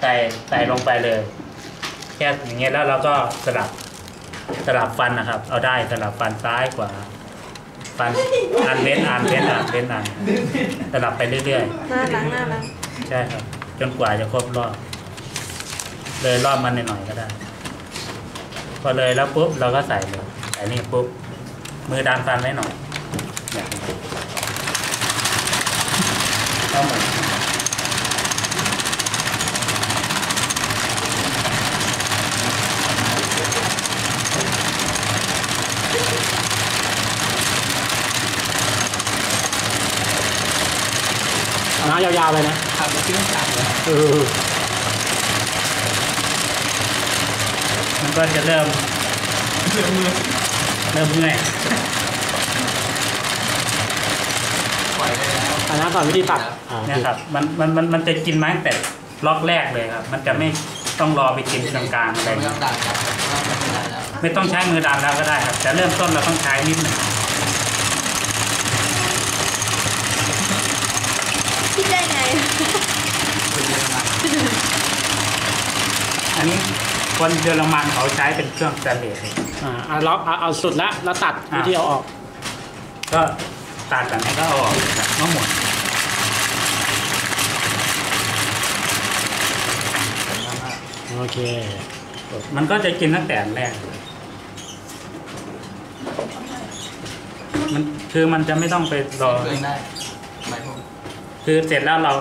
ใส่ใส่ลงไปเลย แค่อย่างเงี้ยแล้วเราก็สลับสลับฟันนะครับ เอาได้สลับฟันซ้ายขวาฟันอันเว้นอันเว้นอันเว้นอันสลับไปเรื่อยหน้าหลังหน้าหลังๆ ใช่ครับ จนกว่าจะครบรอบ เลยรอบมันหน่อยๆก็ได้ พอเลยแล้วปุ๊บเราก็ใส่เลยใส่นี่ปุ๊บมือดันฟันไว้หน่อยเนี่ยเข้ามา น้ำยาวๆเลยนะทำเป็นเครื่องจักรเลยเออมันก็จะเริ่มเรื่องมือเริ่มเมื่อยปล่อยไปแล้วอันนั้นก่อนวิธีตัดอ่าเนะครับมันมันมันมันจะกินมาตั้งแต่ล็อกแรกเลยครับ มันจะไม่ต้องรอไปกินกลางๆอะไรไม่เงี้ต้อยงดันครับไม่ต้องดันแล้วไม่ต้องใช้มือดันแล้วก็ได้ครับแต่เริ่มต้นเราต้องใช้นิดหนึ่ง คิดได้ไง คุยเยอะมาก อันนี้คนเยอรมันเขาใช้เป็นเครื่องสแตนเลสเลยอ่าเอาเราเอาเอาสุดแล้วแล้วตัดอ่าวิธีเอาออก ก็ตัดแบบนี้ก็เอาออกทั้งหมดโอเค มันก็จะกินตั้งแต่อันแรกมันคือมันจะไม่ต้องไปรอ เองได้ไหมผมคือเสร็จแล้วเรา